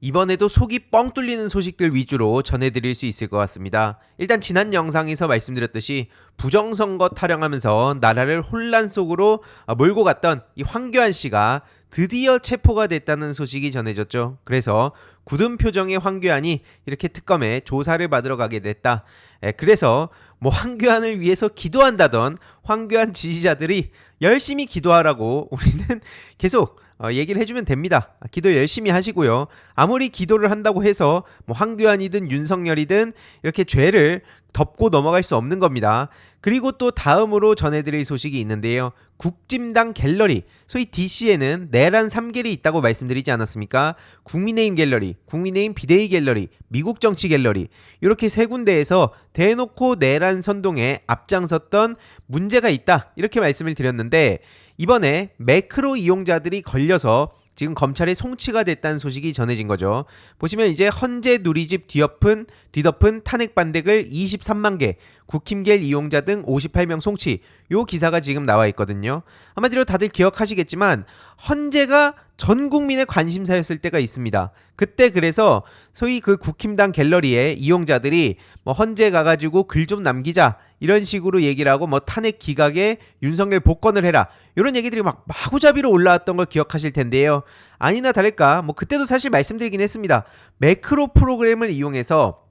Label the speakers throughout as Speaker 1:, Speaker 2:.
Speaker 1: 이번에도 속이 뻥 뚫리는 소식들 위주로 전해드릴 수 있을 것 같습니다. 일단 지난 영상에서 말씀드렸듯이 부정선거 타령하면서 나라를 혼란 속으로 어, 몰고 갔던 이 황교안 씨가 드디어 체포가 됐다는 소식이 전해졌죠. 그래서 굳은 표정의 황교안이 이렇게 특검에 조사를 받으러 가게 됐다. 에, 그래서 뭐 황교안을 위해서 기도한다던 황교안 지지자들이 열심히 기도하라고 우리는 계속 어, 얘기를 해주면 됩니다. 기도 열심히 하시고요. 아무리 기도를 한다고 해서 뭐 황교안이든 윤석열이든 이렇게 죄를 덮고 넘어갈 수 없는 겁니다. 그리고 또 다음으로 전해드릴 소식이 있는데요. 국짐당 갤러리, 소위 DC에는 내란 3갤이 있다고 말씀드리지 않았습니까? 국민의힘 갤러리, 국민의힘 비대위 갤러리, 미국 정치 갤러리 이렇게 세 군데에서 대놓고 내란 선동에 앞장섰던 문제가 있다 이렇게 말씀을 드렸는데 이번에 매크로 이용자들이 걸려서 지금 검찰에 송치가 됐다는 소식이 전해진 거죠. 보시면 이제 헌재 누리집 뒤엎은 뒤덮은 탄핵 반대글 23만 개, 국힘겔 이용자 등 58명 송치. 요 기사가 지금 나와 있거든요. 한마디로 다들 기억하시겠지만 헌재가 전 국민의 관심사였을 때가 있습니다. 그때 그래서 소위 그 국힘당 갤러리에 이용자들이 뭐 헌재 가가지고 글 좀 남기자 이런 식으로 얘기를 하고 뭐 탄핵 기각에 윤석열 복권을 해라 이런 얘기들이 막 마구잡이로 올라왔던 걸 기억하실 텐데요. 아니나 다를까 뭐 그때도 사실 말씀드리긴 했습니다. 매크로 프로그램을 이용해서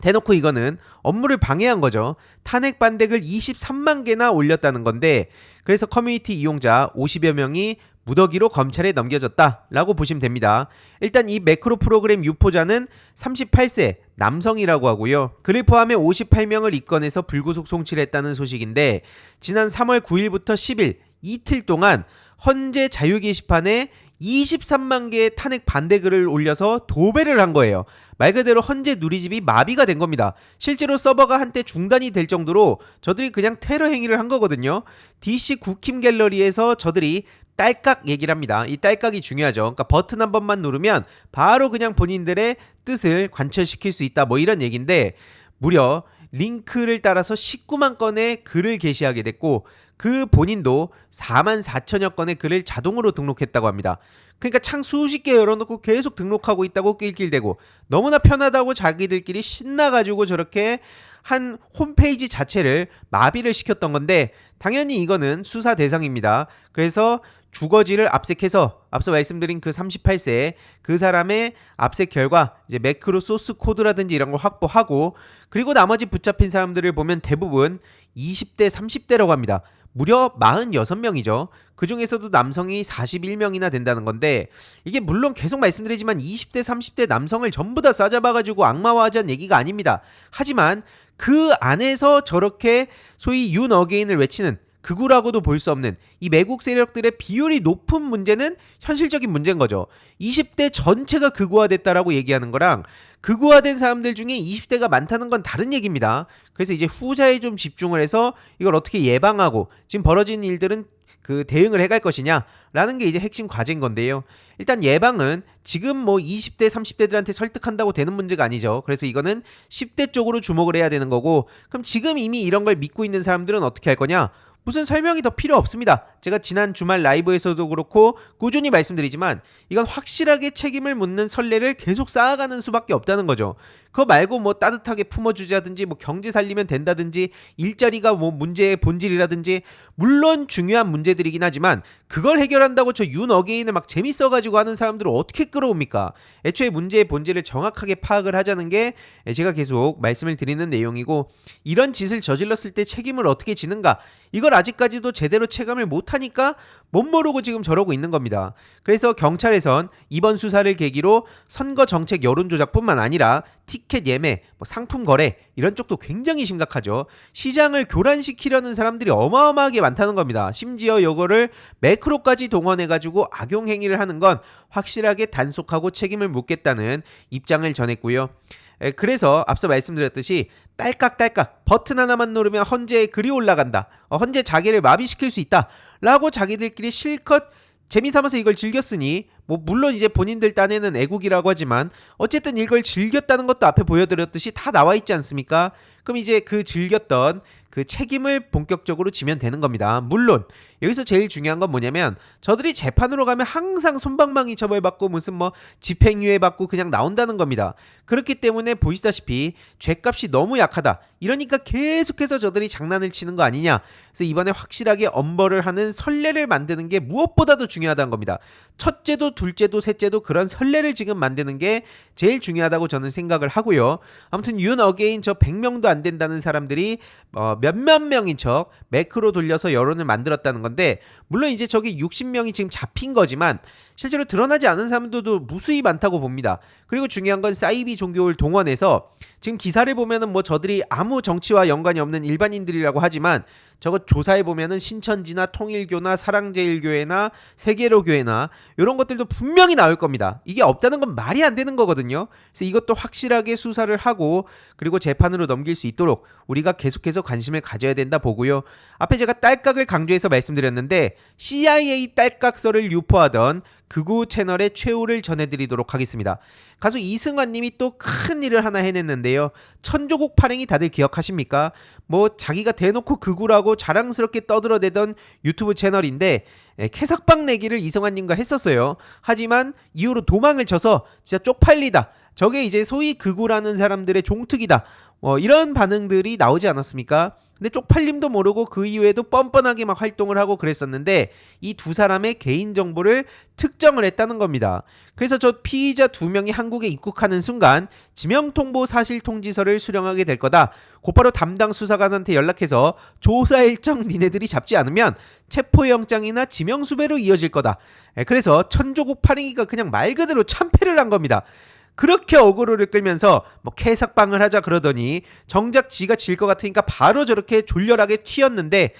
Speaker 1: 대놓고 이거는 업무를 방해한 거죠. 탄핵 반대글 23만 개나 올렸다는 건데 그래서 커뮤니티 이용자 50여 명이 무더기로 검찰에 넘겨졌다라고 보시면 됩니다. 일단 이 매크로 프로그램 유포자는 38세 남성이라고 하고요. 그를 포함해 58명을 입건해서 불구속 송치를 했다는 소식인데 지난 3월 9일부터 10일 이틀 동안 헌재 자유 게시판에 23만 개의 탄핵 반대 글을 올려서 도배를 한 거예요. 말 그대로 헌재 누리집이 마비가 된 겁니다. 실제로 서버가 한때 중단이 될 정도로 저들이 그냥 테러 행위를 한 거거든요. DC 국힘 갤러리에서 저들이 딸깍 얘기를 합니다. 이 딸깍이 중요하죠. 그러니까 버튼 한 번만 누르면 바로 그냥 본인들의 뜻을 관철시킬 수 있다. 뭐 이런 얘기인데 무려 링크를 따라서 19만 건의 글을 게시하게 됐고 그 본인도 4만 4천여 건의 글을 자동으로 등록했다고 합니다. 그러니까 창 수십 개 열어놓고 계속 등록하고 있다고 낄낄대고 너무나 편하다고 자기들끼리 신나가지고 저렇게 한 홈페이지 자체를 마비를 시켰던 건데 당연히 이거는 수사 대상입니다. 그래서 주거지를 압색해서 앞서 말씀드린 그 38세 그 사람의 압색 결과 이제 매크로 소스 코드라든지 이런 걸 확보하고 그리고 나머지 붙잡힌 사람들을 보면 대부분 20대 30대라고 합니다. 무려 46명이죠. 그 중에서도 남성이 41명이나 된다는 건데 이게 물론 계속 말씀드리지만 20대 30대 남성을 전부 다 싸잡아가지고 악마화하자는 얘기가 아닙니다. 하지만 그 안에서 저렇게 소위 윤 어게인을 외치는 극우라고도 볼 수 없는 이 매국 세력들의 비율이 높은 문제는 현실적인 문제인 거죠. 20대 전체가 극우화됐다라고 얘기하는 거랑 극우화된 사람들 중에 20대가 많다는 건 다른 얘기입니다. 그래서 이제 후자에 좀 집중을 해서 이걸 어떻게 예방하고 지금 벌어진 일들은 그 대응을 해갈 것이냐라는 게 이제 핵심 과제인 건데요. 일단 예방은 지금 뭐 20대, 30대들한테 설득한다고 되는 문제가 아니죠. 그래서 이거는 10대 쪽으로 주목을 해야 되는 거고, 그럼 지금 이미 이런 걸 믿고 있는 사람들은 어떻게 할 거냐? 무슨 설명이 더 필요 없습니다. 제가 지난 주말 라이브에서도 그렇고 꾸준히 말씀드리지만 이건 확실하게 책임을 묻는 선례를 계속 쌓아가는 수밖에 없다는 거죠. 그거 말고 뭐 따뜻하게 품어주자든지 뭐 경제 살리면 된다든지 일자리가 뭐 문제의 본질이라든지 물론 중요한 문제들이긴 하지만 그걸 해결한다고 저 윤 어게인을 막 재밌어가지고 하는 사람들을 어떻게 끌어옵니까? 애초에 문제의 본질을 정확하게 파악을 하자는 게 제가 계속 말씀을 드리는 내용이고 이런 짓을 저질렀을 때 책임을 어떻게 지는가 이걸 아직까지도 제대로 체감을 못하니까 못 모르고 지금 저러고 있는 겁니다. 그래서 경찰에선 이번 수사를 계기로 선거 정책 여론조작뿐만 아니라 티켓 예매, 뭐 상품 거래 이런 쪽도 굉장히 심각하죠. 시장을 교란시키려는 사람들이 어마어마하게 많다는 겁니다. 심지어 이거를 매크로까지 동원해가지고 악용 행위를 하는 건 확실하게 단속하고 책임을 묻겠다는 입장을 전했고요. 에, 그래서 앞서 말씀드렸듯이 딸깍딸깍 버튼 하나만 누르면 헌재에 글이 올라간다. 어, 헌재 자기를 마비시킬 수 있다. 라고 자기들끼리 실컷 재미삼아서 이걸 즐겼으니 뭐 물론 이제 본인들 딴에는 애국이라고 하지만 어쨌든 이걸 즐겼다는 것도 앞에 보여드렸듯이 다 나와 있지 않습니까? 그럼 이제 그 즐겼던 그 책임을 본격적으로 지면 되는 겁니다. 물론 여기서 제일 중요한 건 뭐냐면 저들이 재판으로 가면 항상 손방망이 처벌받고 무슨 뭐 집행유예 받고 그냥 나온다는 겁니다. 그렇기 때문에 보시다시피 죄값이 너무 약하다. 이러니까 계속해서 저들이 장난을 치는 거 아니냐. 그래서 이번에 확실하게 엄벌을 하는 선례를 만드는 게 무엇보다도 중요하다는 겁니다. 첫째도 둘째도 셋째도 그런 선례를 지금 만드는 게 제일 중요하다고 저는 생각을 하고요. 아무튼 윤 어게인 저 100명도 안 된다는 사람들이 어, 몇몇 명인 척 매크로 돌려서 여론을 만들었다는 건데 물론 이제 저기 60명이 지금 잡힌 거지만 실제로 드러나지 않은 사람들도 무수히 많다고 봅니다. 그리고 중요한 건 사이비 종교를 동원해서 지금 기사를 보면은 뭐 저들이 아무 정치와 연관이 없는 일반인들이라고 하지만 저거 조사해 보면은 신천지나 통일교나 사랑제일교회나 세계로교회나 이런 것들도 분명히 나올 겁니다. 이게 없다는 건 말이 안 되는 거거든요. 그래서 이것도 확실하게 수사를 하고 그리고 재판으로 넘길 수 있도록 우리가 계속해서 관심을 가져야 된다 보고요. 앞에 제가 딸깍을 강조해서 말씀드렸는데 CIA 딸깍설을 유포하던 극우 채널의 최후를 전해드리도록 하겠습니다. 가수 이승환님이 또 큰 일을 하나 해냈는데요. 천조국 발행이 다들 기억하십니까? 뭐 자기가 대놓고 극우라고 자랑스럽게 떠들어대던 유튜브 채널인데 에, 캐삭방 내기를 이승환님과 했었어요. 하지만 이후로 도망을 쳐서 진짜 쪽팔리다. 저게 이제 소위 극우라는 사람들의 종특이다. 어, 이런 반응들이 나오지 않았습니까? 근데 쪽팔림도 모르고 그 이후에도 뻔뻔하게 막 활동을 하고 그랬었는데 이 두 사람의 개인 정보를 특정을 했다는 겁니다. 그래서 저 피의자 두 명이 한국에 입국하는 순간 지명 통보 사실 통지서를 수령하게 될 거다. 곧바로 담당 수사관한테 연락해서 조사 일정 니네들이 잡지 않으면 체포영장이나 지명 수배로 이어질 거다. 예, 그래서 천조국 파랭이가 그냥 말 그대로 참패를 한 겁니다. 그렇게 어그로를 끌면서 뭐 캐삭방을 하자 그러더니 정작 지가 질 것 같으니까 바로 저렇게 졸렬하게 튀었는데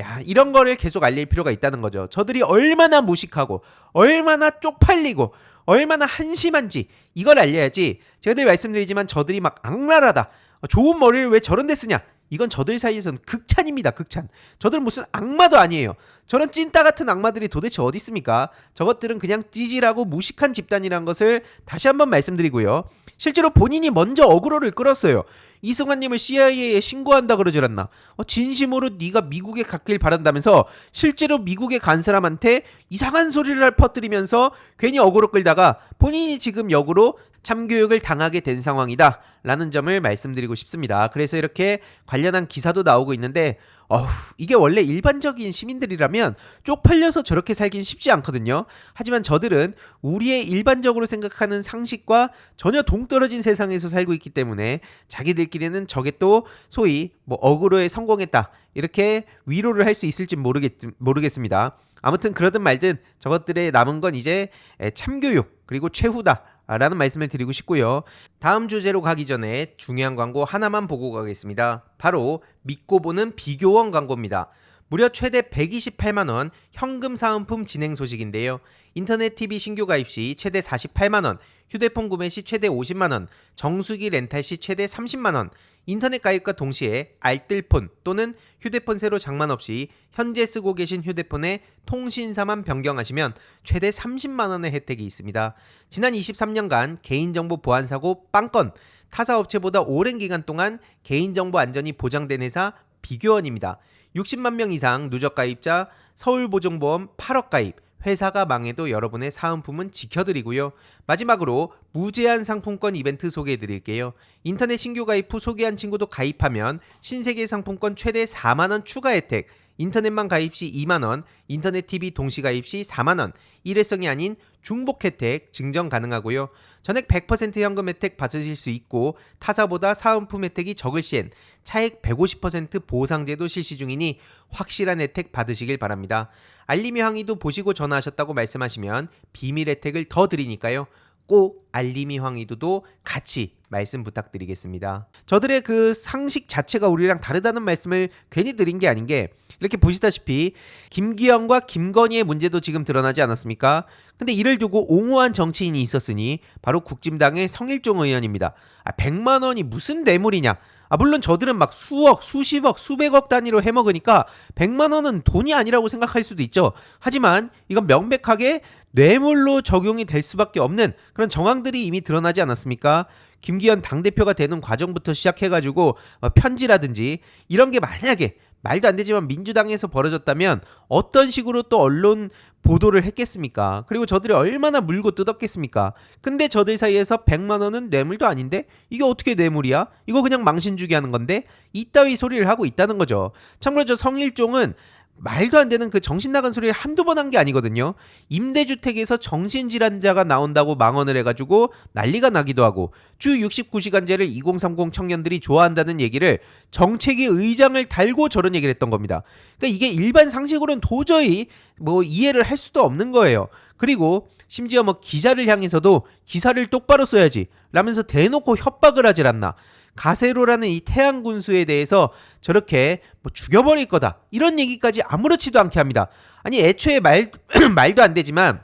Speaker 1: 야 이런 거를 계속 알릴 필요가 있다는 거죠. 저들이 얼마나 무식하고 얼마나 쪽팔리고 얼마나 한심한지 이걸 알려야지 제가 늘 말씀드리지만 저들이 막 악랄하다 좋은 머리를 왜 저런 데 쓰냐 이건 저들 사이에선 극찬입니다 극찬. 저들은 무슨 악마도 아니에요. 저런 찐따 같은 악마들이 도대체 어디 있습니까? 저것들은 그냥 찌질하고 무식한 집단이란 것을 다시 한번 말씀드리고요. 실제로 본인이 먼저 어그로를 끌었어요. 이승환님을 CIA에 신고한다 그러질 않나. 어, 진심으로 네가 미국에 갔길 바란다면서 실제로 미국에 간 사람한테 이상한 소리를 퍼뜨리면서 괜히 어그로 끌다가 본인이 지금 역으로 참교육을 당하게 된 상황이다 라는 점을 말씀드리고 싶습니다 그래서 이렇게 관련한 기사도 나오고 있는데 어후, 이게 원래 일반적인 시민들이라면 쪽팔려서 저렇게 살긴 쉽지 않거든요. 하지만 저들은 우리의 일반적으로 생각하는 상식과 전혀 동떨어진 세상에서 살고 있기 때문에 자기들끼리는 저게 또 소위 뭐 어그로에 성공했다. 이렇게 위로를 할 수 있을지 모르겠, 모르겠습니다. 아무튼 그러든 말든 저것들의 남은 건 이제 참교육 그리고 최후다. 라는 말씀을 드리고 싶고요. 다음 주제로 가기 전에 중요한 광고 하나만 보고 가겠습니다. 바로 믿고 보는 비교원 광고입니다. 무려 최대 128만원 현금 사은품 진행 소식인데요. 인터넷 TV 신규 가입 시 최대 48만원, 휴대폰 구매 시 최대 50만원, 정수기 렌탈 시 최대 30만원, 인터넷 가입과 동시에 알뜰폰 또는 휴대폰 새로 장만 없이 현재 쓰고 계신 휴대폰의 통신사만 변경하시면 최대 30만 원의 혜택이 있습니다. 지난 23년간 개인정보 보안 사고 빵건 타사 업체보다 오랜 기간 동안 개인정보 안전이 보장된 회사 비교원입니다. 60만 명 이상 누적 가입자 서울보증보험 8억 가입 회사가 망해도 여러분의 사은품은 지켜드리고요. 마지막으로 무제한 상품권 이벤트 소개해 드릴게요. 인터넷 신규 가입 후 소개한 친구도 가입하면 신세계 상품권 최대 4만원 추가 혜택, 인터넷만 가입 시 2만원, 인터넷 TV 동시 가입 시 4만원, 일회성이 아닌 중복 혜택 증정 가능하고요. 전액 100% 현금 혜택 받으실 수 있고 타사보다 사은품 혜택이 적을 시엔 차액 150% 보상제도 실시 중이니 확실한 혜택 받으시길 바랍니다. 알림이 항의도 보시고 전화하셨다고 말씀하시면 비밀 혜택을 더 드리니까요. 꼭 알림이 황의도도 같이 말씀 부탁드리겠습니다. 저들의 그 상식 자체가 우리랑 다르다는 말씀을 괜히 드린 게 아닌 게 이렇게 보시다시피 김기현과 김건희의 문제도 지금 드러나지 않았습니까? 근데 이를 두고 옹호한 정치인이 있었으니 바로 국진당의 성일종 의원입니다. 아, 100만 원이 무슨 뇌물이냐? 아 물론 저들은 막 수억, 수십억, 수백억 단위로 해먹으니까 100만 원은 돈이 아니라고 생각할 수도 있죠. 하지만 이건 명백하게 뇌물로 적용이 될 수밖에 없는 그런 정황들이 이미 드러나지 않았습니까? 김기현 당대표가 되는 과정부터 시작해가지고 어, 편지라든지 이런 게 만약에 말도 안 되지만 민주당에서 벌어졌다면 어떤 식으로 또 언론 보도를 했겠습니까? 그리고 저들이 얼마나 물고 뜯었겠습니까? 근데 저들 사이에서 100만 원은 뇌물도 아닌데 이게 어떻게 뇌물이야? 이거 그냥 망신 주기 하는 건데 이따위 소리를 하고 있다는 거죠. 참고로 저 성일종은 말도 안 되는 그 정신 나간 소리를 한두 번 한 게 아니거든요. 임대주택에서 정신질환자가 나온다고 망언을 해가지고 난리가 나기도 하고 주 69시간제를 2030 청년들이 좋아한다는 얘기를 정책위 의장을 달고 저런 얘기를 했던 겁니다. 그러니까 이게 일반 상식으로는 도저히 뭐 이해를 할 수도 없는 거예요. 그리고 심지어 뭐 기자를 향해서도 기사를 똑바로 써야지 라면서 대놓고 협박을 하질 않나. 가세로라는 이 태양 군수에 대해서 저렇게 뭐 죽여버릴 거다 이런 얘기까지 아무렇지도 않게 합니다. 아니 애초에 말 말도 안 되지만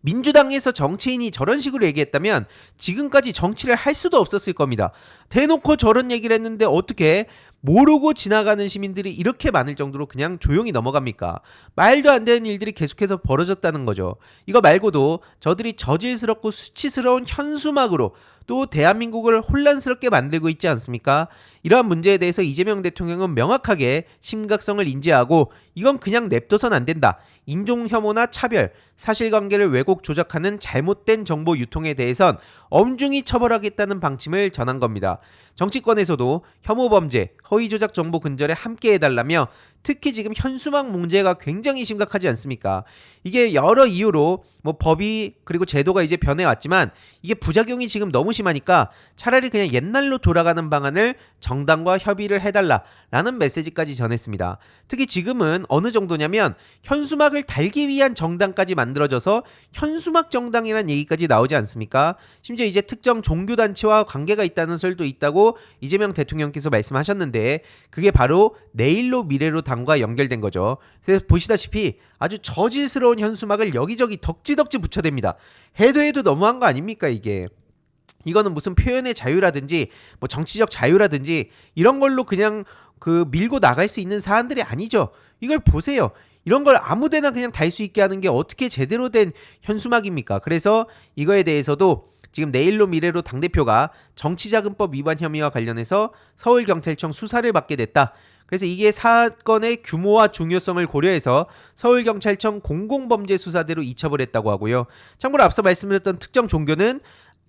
Speaker 1: 민주당에서 정치인이 저런 식으로 얘기했다면 지금까지 정치를 할 수도 없었을 겁니다. 대놓고 저런 얘기를 했는데 어떻게 모르고 지나가는 시민들이 이렇게 많을 정도로 그냥 조용히 넘어갑니까? 말도 안 되는 일들이 계속해서 벌어졌다는 거죠. 이거 말고도 저들이 저질스럽고 수치스러운 현수막으로 또 대한민국을 혼란스럽게 만들고 있지 않습니까? 이러한 문제에 대해서 이재명 대통령은 명확하게 심각성을 인지하고 이건 그냥 냅둬선 안 된다. 인종 혐오나 차별, 사실관계를 왜곡 조작하는 잘못된 정보 유통에 대해선 엄중히 처벌하겠다는 방침을 전한 겁니다. 정치권에서도 혐오 범죄, 허위 조작 정보 근절에 함께 해달라며 특히 지금 현수막 문제가 굉장히 심각하지 않습니까? 이게 여러 이유로 뭐 법이 그리고 제도가 이제 변해왔지만 이게 부작용이 지금 너무 심하니까 차라리 그냥 옛날로 돌아가는 방안을 정당과 협의를 해달라라는 메시지까지 전했습니다. 특히 지금은 어느 정도냐면 현수막을 달기 위한 정당까지 만들어져서 현수막 정당이라는 얘기까지 나오지 않습니까? 심지어 이제 특정 종교 단체와 관계가 있다는 설도 있다고 이재명 대통령께서 말씀하셨는데 그게 바로 내일로 미래로 당과 연결된 거죠. 그래서 보시다시피 아주 저질스러운 현수막을 여기저기 덕지덕지 붙여댑니다. 해도 해도 너무한 거 아닙니까 이게? 이거는 무슨 표현의 자유라든지 뭐 정치적 자유라든지 이런 걸로 그냥 그 밀고 나갈 수 있는 사안들이 아니죠. 이걸 보세요. 이런 걸 아무데나 그냥 달 수 있게 하는 게 어떻게 제대로 된 현수막입니까? 그래서 이거에 대해서도 지금 내일로 미래로 당대표가 정치자금법 위반 혐의와 관련해서 서울경찰청 수사를 받게 됐다. 그래서 이게 사건의 규모와 중요성을 고려해서 서울경찰청 공공범죄수사대로 이첩을 했다고 하고요. 참고로 앞서 말씀드렸던 특정 종교는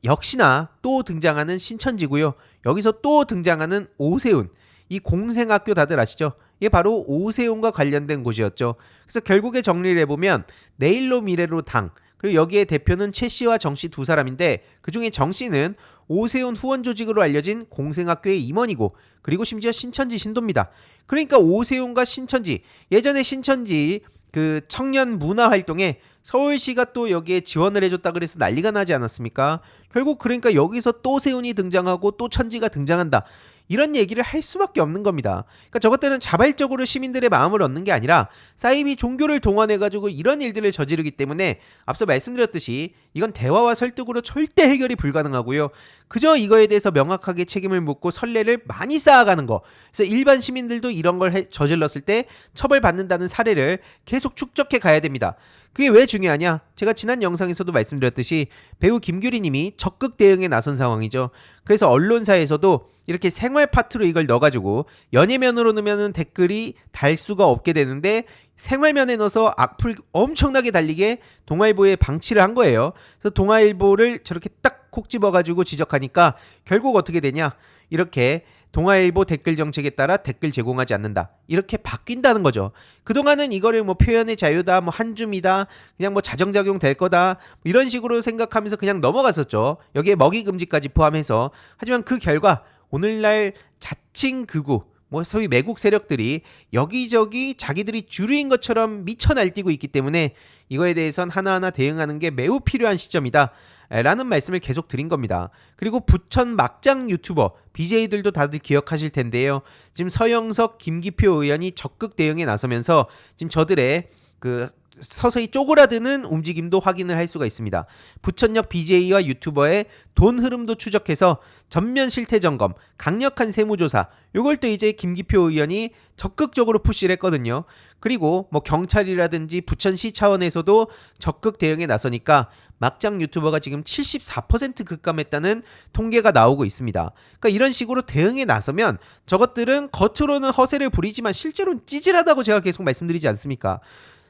Speaker 1: 역시나 또 등장하는 신천지고요. 여기서 또 등장하는 오세훈. 이 공생학교 다들 아시죠? 이게 바로 오세훈과 관련된 곳이었죠. 그래서 결국에 정리를 해보면 내일로 미래로 당 그리고 여기에 대표는 최 씨와 정 씨 두 사람인데 그 중에 정 씨는 오세훈 후원 조직으로 알려진 공생학교의 임원이고 그리고 심지어 신천지 신도입니다. 그러니까 오세훈과 신천지 예전에 신천지 그 청년 문화 활동에 서울시가 또 여기에 지원을 해줬다 그래서 난리가 나지 않았습니까? 결국 그러니까 여기서 또 세훈이 등장하고 또 천지가 등장한다. 이런 얘기를 할 수밖에 없는 겁니다. 그러니까 저것들은 자발적으로 시민들의 마음을 얻는 게 아니라 사이비 종교를 동원해 가지고 이런 일들을 저지르기 때문에 앞서 말씀드렸듯이 이건 대화와 설득으로 절대 해결이 불가능하고요. 그저 이거에 대해서 명확하게 책임을 묻고 선례를 많이 쌓아가는 거. 그래서 일반 시민들도 이런 걸 해, 저질렀을 때 처벌받는다는 사례를 계속 축적해 가야 됩니다. 그게 왜 중요하냐? 제가 지난 영상에서도 말씀드렸듯이 배우 김규리 님이 적극 대응에 나선 상황이죠. 그래서 언론사에서도 이렇게 생활 파트로 이걸 넣어가지고 연예면으로 넣으면 댓글이 달 수가 없게 되는데 생활면에 넣어서 악플 엄청나게 달리게 동아일보에 방치를 한 거예요. 그래서 동아일보를 저렇게 딱 콕 집어가지고 지적하니까 결국 어떻게 되냐? 이렇게 동아일보 댓글 정책에 따라 댓글 제공하지 않는다. 이렇게 바뀐다는 거죠. 그동안은 이거를 뭐 표현의 자유다, 뭐 한줌이다, 그냥 뭐 자정작용 될 거다, 뭐 이런 식으로 생각하면서 그냥 넘어갔었죠. 여기에 먹이 금지까지 포함해서. 하지만 그 결과 오늘날 자칭 극우, 뭐 소위 매국 세력들이 여기저기 자기들이 주류인 것처럼 미쳐 날뛰고 있기 때문에 이거에 대해선 하나하나 대응하는 게 매우 필요한 시점이다. 라는 말씀을 계속 드린 겁니다. 그리고 부천 막장 유튜버 BJ들도 다들 기억하실 텐데요. 지금 서영석, 김기표 의원이 적극 대응에 나서면서 지금 저들의 그 서서히 쪼그라드는 움직임도 확인을 할 수가 있습니다. 부천역 BJ와 유튜버의 돈 흐름도 추적해서 전면 실태 점검, 강력한 세무조사, 요걸 또 이제 김기표 의원이 적극적으로 푸시를 했거든요. 그리고 뭐 경찰이라든지 부천시 차원에서도 적극 대응에 나서니까 막장 유튜버가 지금 74% 급감했다는 통계가 나오고 있습니다. 그러니까 이런 식으로 대응에 나서면 저것들은 겉으로는 허세를 부리지만 실제로는 찌질하다고 제가 계속 말씀드리지 않습니까?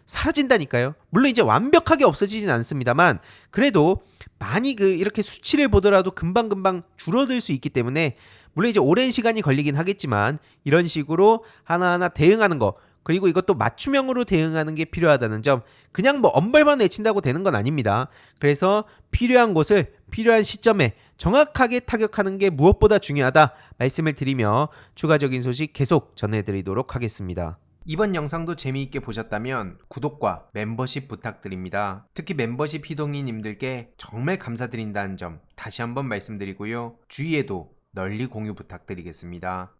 Speaker 1: 사라진다니까요. 물론 이제 완벽하게 없어지진 않습니다만 그래도 많이 그 이렇게 수치를 보더라도 금방금방 줄어들 수 있기 때문에 물론 이제 오랜 시간이 걸리긴 하겠지만 이런 식으로 하나하나 대응하는 거 그리고 이것도 맞춤형으로 대응하는 게 필요하다는 점 그냥 뭐 엄벌만 외친다고 되는 건 아닙니다. 그래서 필요한 곳을 필요한 시점에 정확하게 타격하는 게 무엇보다 중요하다 말씀을 드리며 추가적인 소식 계속 전해드리도록 하겠습니다. 이번 영상도 재미있게 보셨다면 구독과 멤버십 부탁드립니다. 특히 멤버십 희동이님들께 정말 감사드린다는 점 다시 한번 말씀드리고요. 주위에도 널리 공유 부탁드리겠습니다.